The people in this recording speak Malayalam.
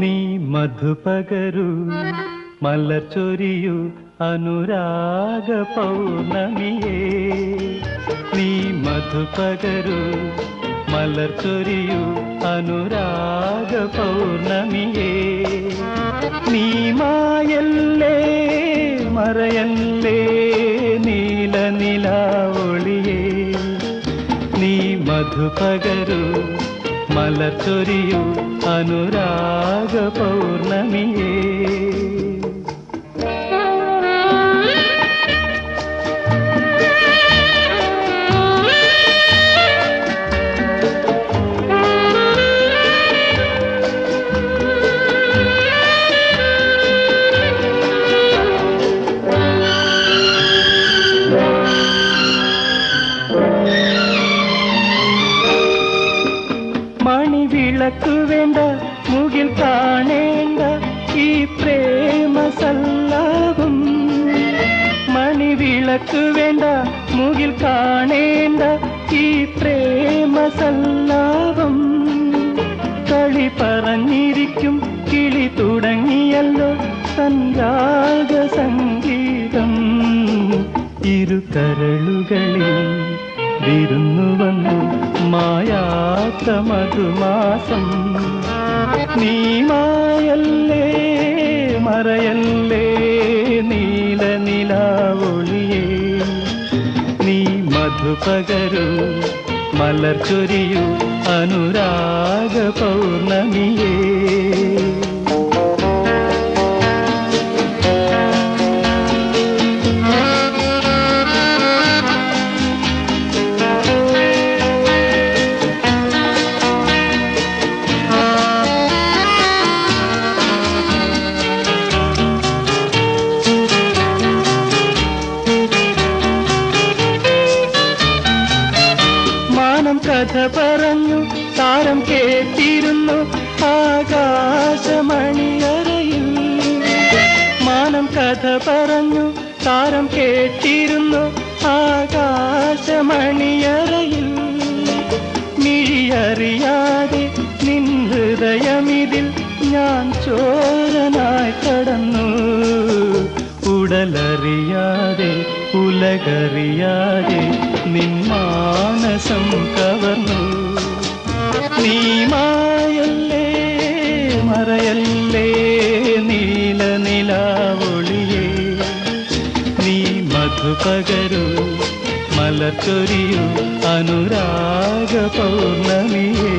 നീ മധുപകരു മലച്ചൊരിയു അനുരാഗ പൗർണമിയേ. നീ മധുപകരു മലർച്ചൊരിയു അനുരാഗ പൗർണമിയേ. നീ മായല്ലേ മറയല്ലേ നീല നിലാവൊളിയേ. നീ മധുപകരു മലച്ചൊരിയു അനുരാഗ പൗർണമിയേ. മണിവിളക്കു വേണ്ട മുകിൽ കാണേണ്ട ഈ പ്രേമ സല്ലാപം മണിവിളക്കു വേണ്ട മുകിൽ കാണേണ്ട ഈ പ്രേമ സല്ലാപം കളി പറഞ്ഞിരിക്കും കിളി തുടങ്ങിയല്ലോ സഞ്ജാഗ സംഗീതം ഇരു കരളുകളിൽ വിരുന്നു വന്നു മായാത്ത മധുമാസം. നീ മായല്ലേ മറയല്ലേ നീല നിലാവൊളിയേ. നീ മധുപകരു മലർ ചൊരിയു അനുരാഗ പൗർണമിയേ കഥ പറഞ്ഞു താരം കേട്ടിരുന്നു ആകാശമണിയറയിൽ മാനം കഥ പറഞ്ഞു താരം കേട്ടിരുന്നു ആകാശമണിയറയിൽ മിഴിയറിയാതെ നിൻ ഹൃദയമിതിൽ ഞാൻ ചോരനായി ഉടലറിയാതെ ഉലകറിയാതെ നിൻ മാനസം കവർന്നു. നീ മായല്ലേ മറയല്ലേ നീല നിലാവൊളിയേ. നീ മധുപകരു മലത്തൊരിയു അനുരാഗ പൗർണമിയേ